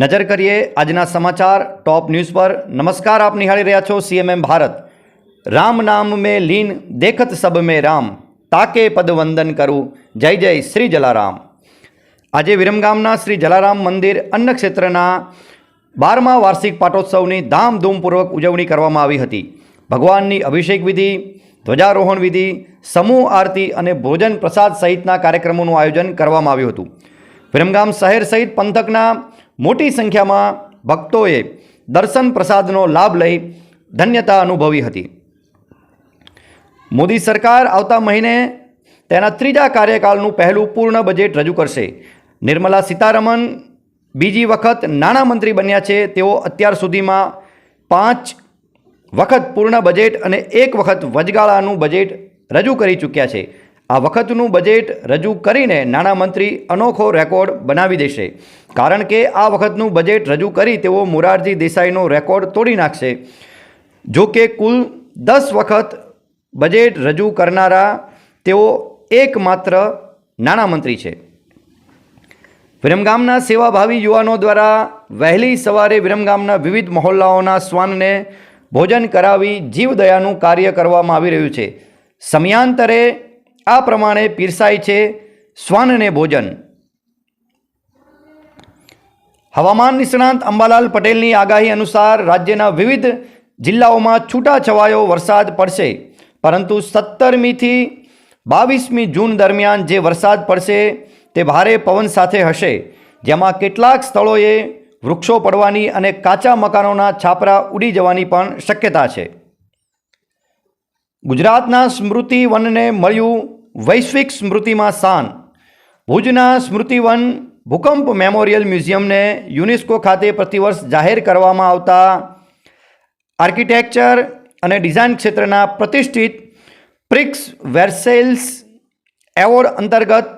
નજર કરીએ આજના સમાચાર ટોપ ન્યૂઝ પર. નમસ્કાર, આપ નિહાળી રહ્યા છો સીએમએમ ભારત. રામ નામ મેં લીન, દેખત સબ મેં રામ. તાકે પદ વંદન કરું. જય જય શ્રી જલારામ. આજે વિરમગામના શ્રી જલારામ મંદિર અન્ન ક્ષેત્રના બારમા વાર્ષિક પાટોત્સવની ધામધૂમપૂર્વક ઉજવણી કરવામાં આવી હતી. ભગવાનની અભિષેક વિધિ, ધ્વજારોહણ વિધિ, સમૂહ આરતી અને ભોજન પ્રસાદ સહિતના કાર્યક્રમોનું આયોજન કરવામાં આવ્યું હતું. વિરમગામ શહેર સહિત પંથકના મોટી સંખ્યામાં ભક્તોએ દર્શન પ્રસાદનો લાભ લઈ ધન્યતા અનુભવી હતી. મોદી સરકાર આવતા મહિને તેના ત્રીજા કાર્યકાળનું પહેલું પૂર્ણ બજેટ રજૂ કરશે. નિર્મલા સીતારમન બીજી વખત નાણામંત્રી બન્યા છે. તેઓ અત્યાર સુધીમાં પાંચ વખત પૂર્ણ બજેટ અને એક વખત વચગાળાનું બજેટ રજૂ કરી ચૂક્યા છે. આ વખતનું બજેટ રજૂ કરીને નાણામંત્રી અનોખો રેકોર્ડ બનાવી દેશે. કારણ કે આ વખતનું બજેટ રજૂ કરી તેઓ મોરારજી દેસાઈનો રેકોર્ડ તોડી નાખશે. જો કે કુલ દસ વખત બજેટ રજૂ કરનારા તેઓ એકમાત્ર નાણામંત્રી છે. વિરમગામના સેવાભાવી યુવાનો દ્વારા વહેલી સવારે વિરમગામના વિવિધ મહોલ્લાઓના શ્વાનને ભોજન કરાવી જીવદયાનું કાર્ય કરવામાં આવી રહ્યું છે. સમયાંતરે આ પ્રમાણે પીરસાય છે શ્વાનને ભોજન. હવામાન નિષ્ણાંત અંબાલાલ પટેલની આગાહી અનુસાર રાજ્યના વિવિધ જિલ્લાઓમાં છૂટાછવાયો વરસાદ પડશે. પરંતુ સત્તરમીથી બાવીસમી જૂન દરમિયાન જે વરસાદ પડશે તે ભારે પવન સાથે હશે, જેમાં કેટલાક સ્થળોએ વૃક્ષો પડવાની અને કાચા મકાનોના છાપરા ઉડી જવાની પણ શક્યતા છે. ગુજરાતના સ્મૃતિ વનને મળ્યું વૈશ્વિક સ્મૃતિમાં સ્થાન ભુજના સ્મૃતિવન ભૂકંપ મેમોરિયલ મ્યુઝિયમને યુનેસ્કો ખાતે પ્રતિવર્ષ જાહેર કરવામાં આવતા આર્કિટેક્ચર અને ડિઝાઇન ક્ષેત્રના પ્રતિષ્ઠિત પ્રિક્સ વેર્સેલ્સ એવોર્ડ અંતર્ગત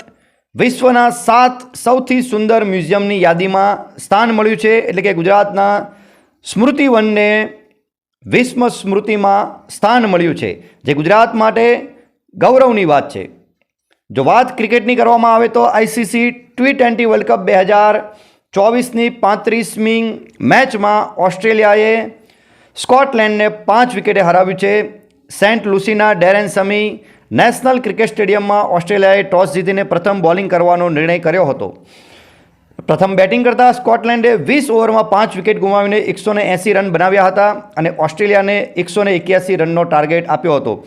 વિશ્વના સાત સૌથી સુંદર મ્યુઝિયમની યાદીમાં સ્થાન મળ્યું છે. એટલે કે ગુજરાતના સ્મૃતિવનને વિશ્વ સ્મૃતિમાં સ્થાન મળ્યું છે, જે ગુજરાત માટે ગૌરવની વાત છે. જો વાત ક્રિકેટની કરવામાં આવે તો ICC T twenty world cup બે હજાર ચોવીસની પાંત્રીસમી મેચમાં ઓસ્ટ્રેલિયાએ સ્કોટલેન્ડને પાંચ વિકેટે હરાવ્યું છે. સેન્ટ લુસીના ડેરેન સમી નેશનલ ક્રિકેટ સ્ટેડિયમમાં ઓસ્ટ્રેલિયાએ ટોસ જીતીને પ્રથમ બોલિંગ કરવાનો નિર્ણય કર્યો હતો. પ્રથમ બેટિંગ કરતાં સ્કોટલેન્ડે વીસ ઓવરમાં પાંચ વિકેટ ગુમાવીને એકસો એંસી રન બનાવ્યા હતા અને ઓસ્ટ્રેલિયાને એકસો એક્યાસી રનનો ટાર્ગેટ આપ્યો હતો.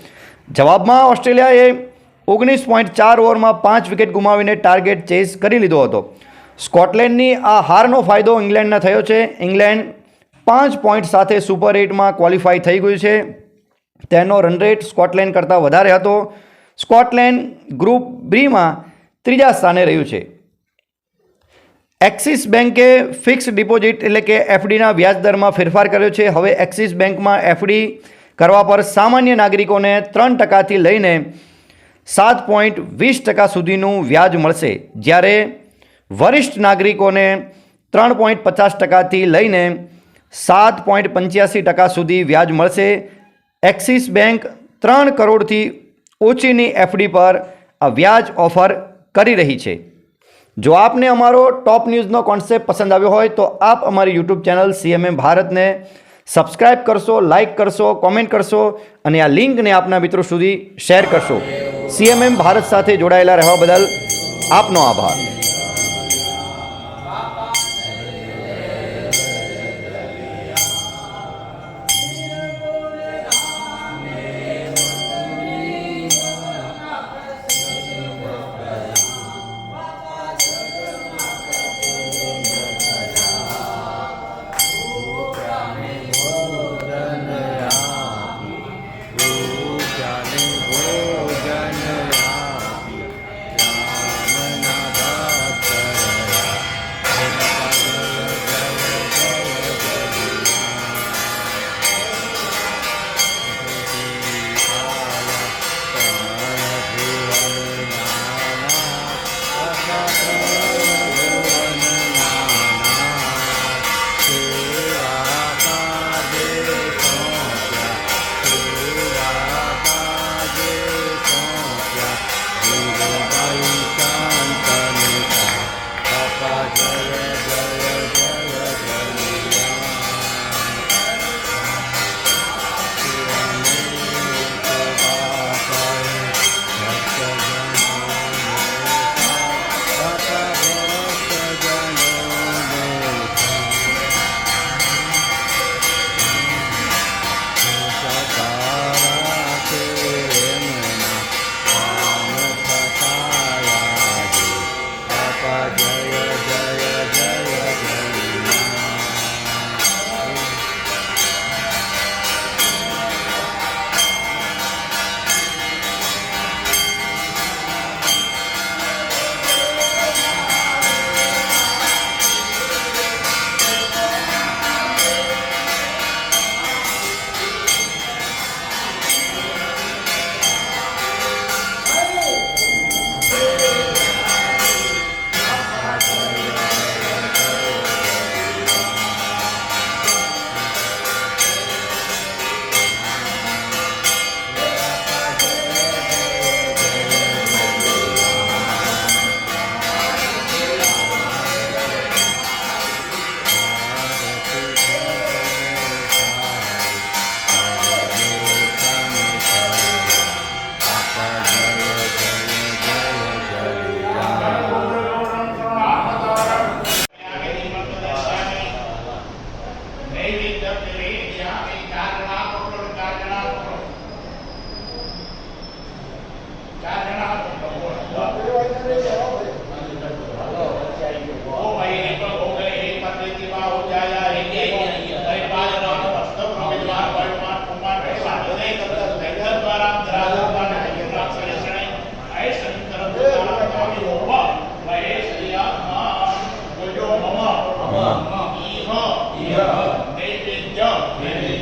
જવાબમાં ઓસ્ટ્રેલિયાએ ઓગણીસ પોઈન્ટ ચાર ઓવરમાં પાંચ વિકેટ ગુમાવીને ટાર્ગેટ ચેઝ કરી લીધો હતો. સ્કોટલેન્ડની આ હારનો ફાયદો ઇંગ્લેન્ડને થયો છે. ઇંગ્લેન્ડ પાંચ પોઈન્ટ સાથે સુપર એટમાં ક્વોલિફાય થઈ ગયું છે. તેનો રન રેટ સ્કોટલેન્ડ કરતાં વધારે હતો. સ્કોટલેન્ડ ગ્રુપ બીમાં ત્રીજા સ્થાને રહ્યું છે. એક્સિસ બેન્કે ફિક્સ ડિપોઝિટ એટલે કે એફડીના વ્યાજ દરમાં ફેરફાર કર્યો છે. હવે એક્સિસ બેન્કમાં એફડી કરવા પર સામાન્ય નાગરિકોને ત્રણ ટકાથી લઈને સાત પોઈન્ટ વીસ ટકા સુધીનું વ્યાજ મળશે, જ્યારે વરિષ્ઠ નાગરિકોને ત્રણ પોઈન્ટ પચાસ ટકાથી લઈને સાત પોઈન્ટ પંચ્યાસી ટકા સુધી વ્યાજ મળશે. એક્સિસ બેંક ત્રણ કરોડથી ઓછીની એફડી પર આ વ્યાજ ઓફર કરી રહી છે. જો આપને અમારો ટોપ ન્યૂઝનો કોન્સેપ્ટ પસંદ આવ્યો હોય, તો આપ અમારી યુટ્યુબ ચેનલ સીએમએમ ભારતને સબસ્ક્રાઇબ કરશો, લાઇક કરશો, કોમેન્ટ કરશો અને આ લિંકને આપના મિત્રો સુધી શેર કરશો. સીએમએમ ભારત સાથે જોડાયેલા રહેવા બદલ આપનો આભાર. Amen.